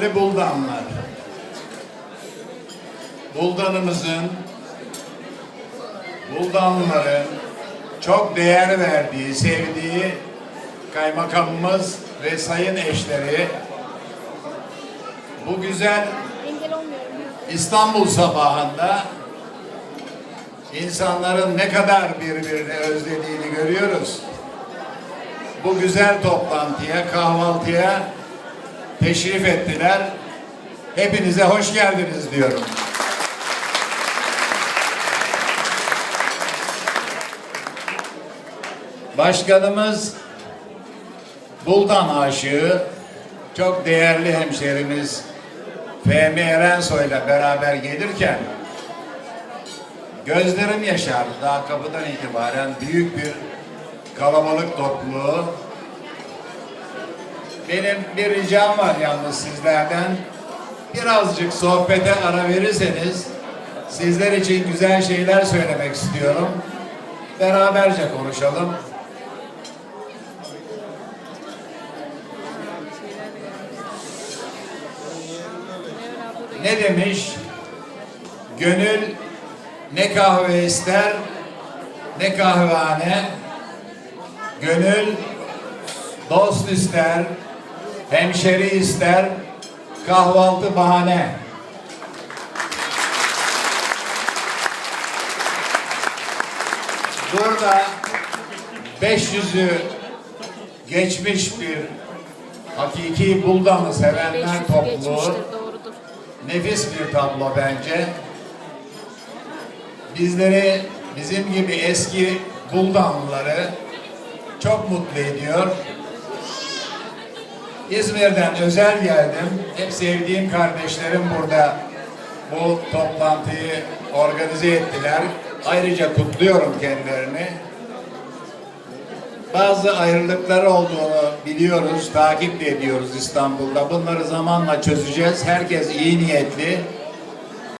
Değerli Buldanlar, Buldanımızın, Buldanlıların çok değer verdiği, sevdiği kaymakamımız ve sayın eşleri bu güzel. İstanbul sabahında insanların ne kadar birbirini özlediğini görüyoruz. Bu güzel toplantıya, kahvaltıya teşrif ettiler. Hepinize hoş geldiniz diyorum. Başkanımız Buldan aşığı, çok değerli hemşerimiz Fehmi Erensoy ile beraber gelirken gözlerim yaşardı. Daha kapıdan itibaren büyük bir kalabalık topluluğu. Benim bir ricam var yalnız sizlerden. Birazcık sohbete ara verirseniz sizler için güzel şeyler söylemek istiyorum. Beraberce konuşalım. Ne demiş? Gönül ne kahve ister ne kahvehane. Gönül dost ister, hemşeri ister, kahvaltı bahane. Burada 500'ü geçmiş bir hakiki Buldan'ı sevenler 500 topluluğu. Nefis bir tablo bence. Bizleri, bizim gibi eski Buldanlıları çok mutlu ediyor. İzmir'den özel geldim. Hep sevdiğim kardeşlerim burada bu toplantıyı organize ettiler. Ayrıca kutluyorum kendilerini. Bazı ayrılıkları olduğunu biliyoruz, takip de ediyoruz İstanbul'da. Bunları zamanla çözeceğiz. Herkes iyi niyetli.